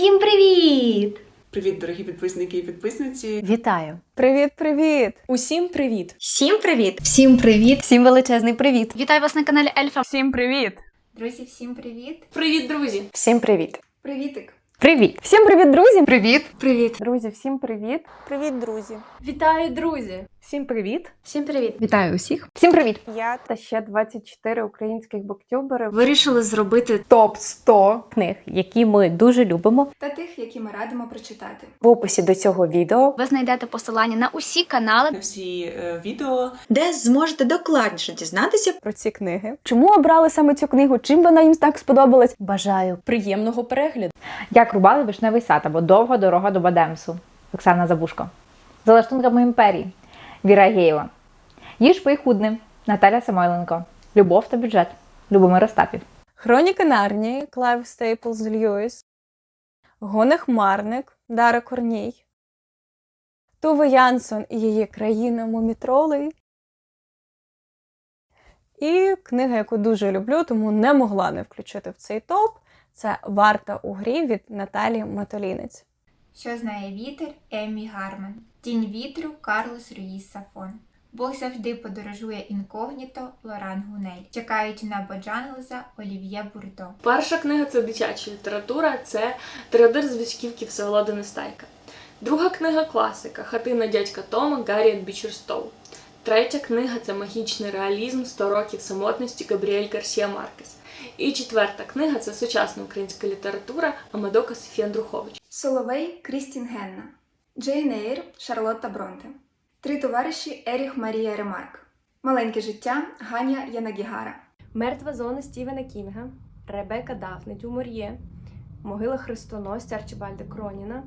Всім привіт! Привіт, дорогі підписники і підписниці. Вітаю! Привіт, привіт! Усім привіт! Всім привіт! Всім привіт! Всім величезний привіт! Вітаю вас на каналі Ельфа. Всім привіт! Друзі, всім привіт! Привіт, друзі! Всім привіт! Привітик! Привіт! Всім привіт, друзі! Привіт! Привіт! Друзі, всім привіт! Привіт, друзі! Вітаю, друзі! Всім привіт! Всім привіт! Вітаю усіх! Всім привіт! Я та ще 24 українських буктюбери. Вирішили зробити Топ 100 Книг, які ми дуже любимо. Та тих, які ми радимо прочитати. В описі до цього відео ви знайдете посилання на усі канали. На всі е, відео де зможете докладніше дізнатися про ці книги. Чому обрали саме цю книгу? Чим вона їм так сподобалась? Бажаю Приємного перегляду! Як рубали вишневий сад або довга дорога до Бадемсу. Оксана Забушко. За лаштунками імперії. Віра Геєва. Їж пий худне. Наталя Самойленко. Любов та бюджет. Любомир Остапів. Хроніки Нарнії Клайв Стейплз Льюіс. Гонехмарник Дара Корній. Туве Янсон і її країна Мумітролей. І книга, яку дуже люблю, тому не могла не включити в цей топ. Це Варта у грі від Наталії Матолінець. Що знає вітер Еммі Гарман. Тінь вітру Карлос Руїс Сафон. Бог завжди подорожує інкогніто Лоран Гунель. Чекаючи на Боджанглза Олів'є Бурдо. Перша книга це дитяча література, це Тирадир з Віськівки Всеволода Нестайка. Друга книга класика Хатина дядька Тома Гарріет Бічерстоу. Третя книга це магічний реалізм 100 років самотності Габріель Гарсія Маркес. І четверта книга це сучасна українська література Амадока Софія Андрухович. Соловей Крістін Генна. Джейн Ейр Шарлотта Бронте. Три товариші Еріх Марія Ремарк. Маленьке життя Ганя Янагігара. Мертва зона Стівена Кінга, Ребека Дафне Дюмор'є, Могила хрестоносця Арчибальда Кроніна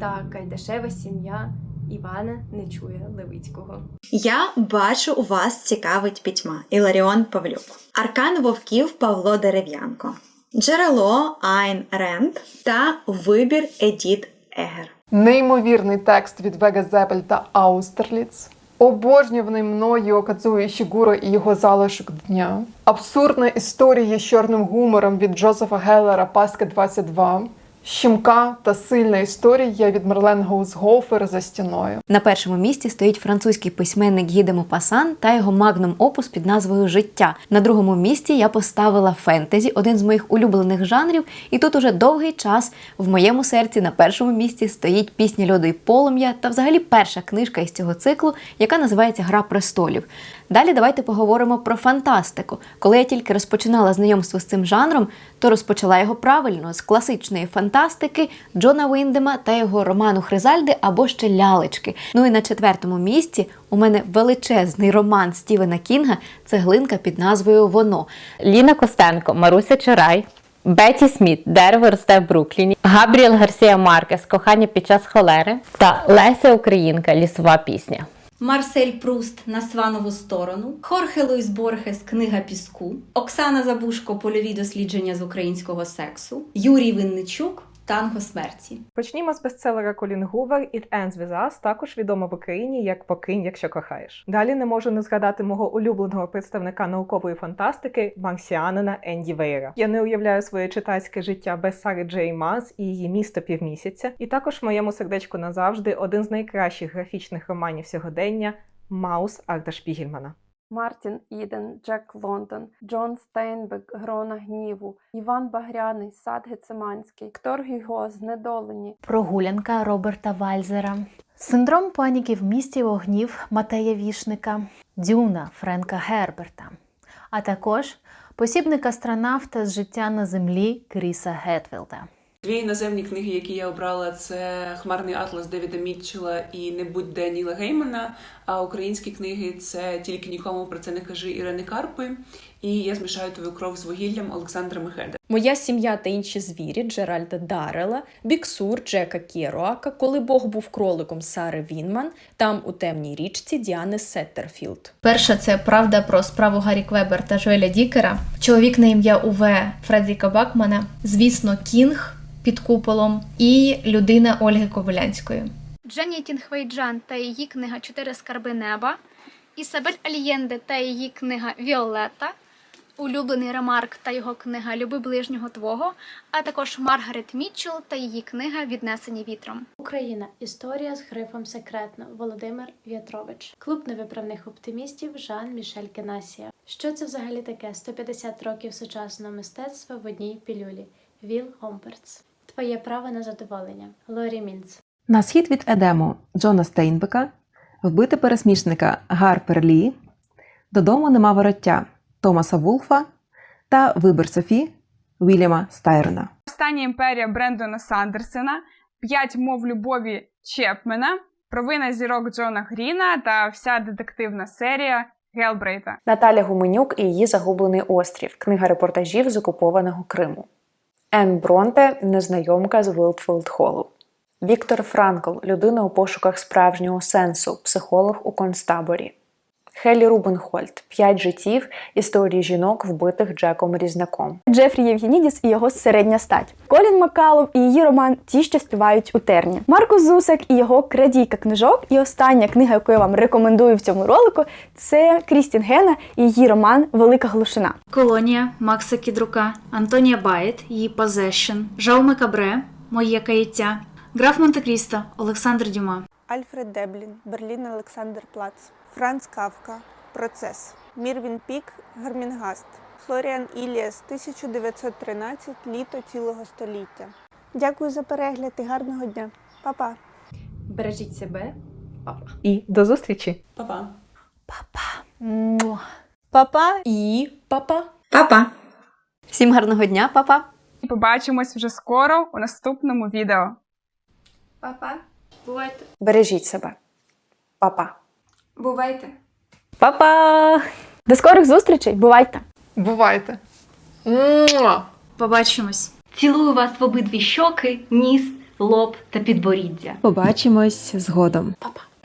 та Кайдашева сім'я Івана Нечуя Левицького. Я бачу, у вас цікавить пітьма Іларіон Павлюк, Аркан Вовків Павло Дерев'янко, Джерело Айн Ренд та Вибір Едіт Егер. Неймовірний текст від Вега Зепель та Аустерліц. Обожнюваний мною Кадзуї Шігуро і його залишок дня. Абсурдна історія з чорним гумором від Джозефа Геллера Паска 22. Щемка та сильна історія від Мерлен Гоусгофер за стіною. на першому місці стоїть французький письменник Гіде Мопасан та його магнум опус під назвою Життя. На другому місці я поставила фентезі, один з моїх улюблених жанрів, і тут уже довгий час в моєму серці на першому місці стоїть пісня льоду і полум'я та взагалі перша книжка із цього циклу, яка називається Гра престолів. Далі давайте поговоримо про фантастику. Коли я тільки розпочинала знайомство з цим жанром, то розпочала його правильно з класичної фантастики Джона Віндема та його роману Хризальди або ще лялечки. Ну і на четвертому місці у мене величезний роман Стівена Кінга Цеглинка під назвою Воно. Ліна Костенко, Маруся Чорай. Беті Сміт, дерево росте в Брукліні, Габріел Гарсія Маркес, кохання під час холери та Леся Українка, лісова пісня. Марсель Пруст на сванову сторону, Хорхе Луїс Борхес Книга піску, Оксана Забушко Польові дослідження з українського сексу, Юрій Винничук Танго смерті. Почнімо з бестселера Колін Гувер «It Ends With Us», також відома в Україні як «Покинь, якщо кохаєш». Далі не можу не згадати мого улюбленого представника наукової фантастики марсіанина Енді Вейра. Я не уявляю своє читацьке життя без Сари Джей Мас і її місто півмісяця. І також в моєму сердечку назавжди один з найкращих графічних романів сьогодення Маус Арта Шпігельмана. Мартін Іден, Джек Лондон, Джон Стейнбек, Грона гніву, Іван Багряний, Сад Гециманський, Ктор Гюго, Знедолені, Прогулянка Роберта Вальзера. Синдром паніки в місті вогнів Матея Вішника, Дюна Френка Герберта, а також посібник астронавта з життя на землі Кріса Гетфілда. Дві іноземні книги, які я обрала, це Хмарний атлас Девіда Мітчела і Не будь де Ніла Геймана. А українські книги це тільки нікому про це не кажи Ірини Карпи. І я змішаю твою кров з вугіллям Олександра Мехеда. Моя сім'я та інші звірі Джеральда Дарела, Біксур Джека Кєруака, коли Бог був кроликом Сари Вінман, там у темній річці Діани Сеттерфілд. Перша це правда про справу Гаррі Квебер та Жоеля Дікера, чоловік на ім'я Уве Фредріка Бакмана, звісно, Кінг під куполом і людина Ольги Ковалянської. Дженні Тінхвейджан та її книга Чотири скарби неба, Ісабель Альєнде та її книга Віолетта, улюблений Ремарк та його книга Люби ближнього твого, а також Маргарет Мітчелл та її книга Віднесені вітром. Україна. Історія з грифом секретно. Володимир В'ятрович. Клуб невиправних оптимістів Жан Мішель Кенасія. Що це взагалі таке? 150 років сучасного мистецтва в одній пілюлі. Віл Гомперц. Твоє право на задоволення. Лорі Мінц. На схід від Едему Джона Стейнбека, вбити пересмішника Гарпер Лі, Додому нема вороття Томаса Вулфа та Вибір Софі Вільяма Стайрена. Остання імперія Брендона Сандерсена, П'ять мов любові Чепмена, Провина зірок Джона Гріна та вся детективна серія Гелбрейта. Наталя Гуменюк і її загублений острів. Книга репортажів з окупованого Криму. Ен Бронте незнайомка з Вілдфілд Холлу. Віктор Франкл людина у пошуках справжнього сенсу, психолог у концтаборі. Хелі Рубенхольд П'ять життів історії жінок, вбитих Джеком Різнаком. Джефрі Євгенідіс і його середня стать. Колін Макалов і її роман Ті, що співають у терні. Марко Зусак і його крадійка книжок. І остання книга, яку я вам рекомендую в цьому ролику, це Крістін Гена і її роман Велика глушина. Колонія Макса Кідрука, Антонія Байт, її Possession, Жауме Кабре, Моє каяття, Граф Монте-Крісто, Олександр Дюма. Альфред Деблін, Берлін Олександр Плац, Франц Кавка, Процес, Мірвін Пік, Гармінгаст, Флоріан Іліас, 1913, Літо цілого століття. Дякую за перегляд і гарного дня. Па-па! Бережіть себе. Папа. І до зустрічі! Па-па! Папа і папа. Па-па! Всім гарного дня, папа! І побачимось вже скоро у наступному відео. Па-па. Бувайте! Бережіть себе. Па-па. Бувайте! Па-па! До скорих зустрічей! Бувайте! Бувайте. Муа! Побачимось. Цілую вас в обидві щоки, ніс, лоб та підборіддя. Побачимось згодом.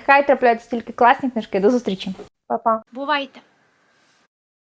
Хай трапляються тільки класні книжки. До зустрічі. Па-па! Бувайте!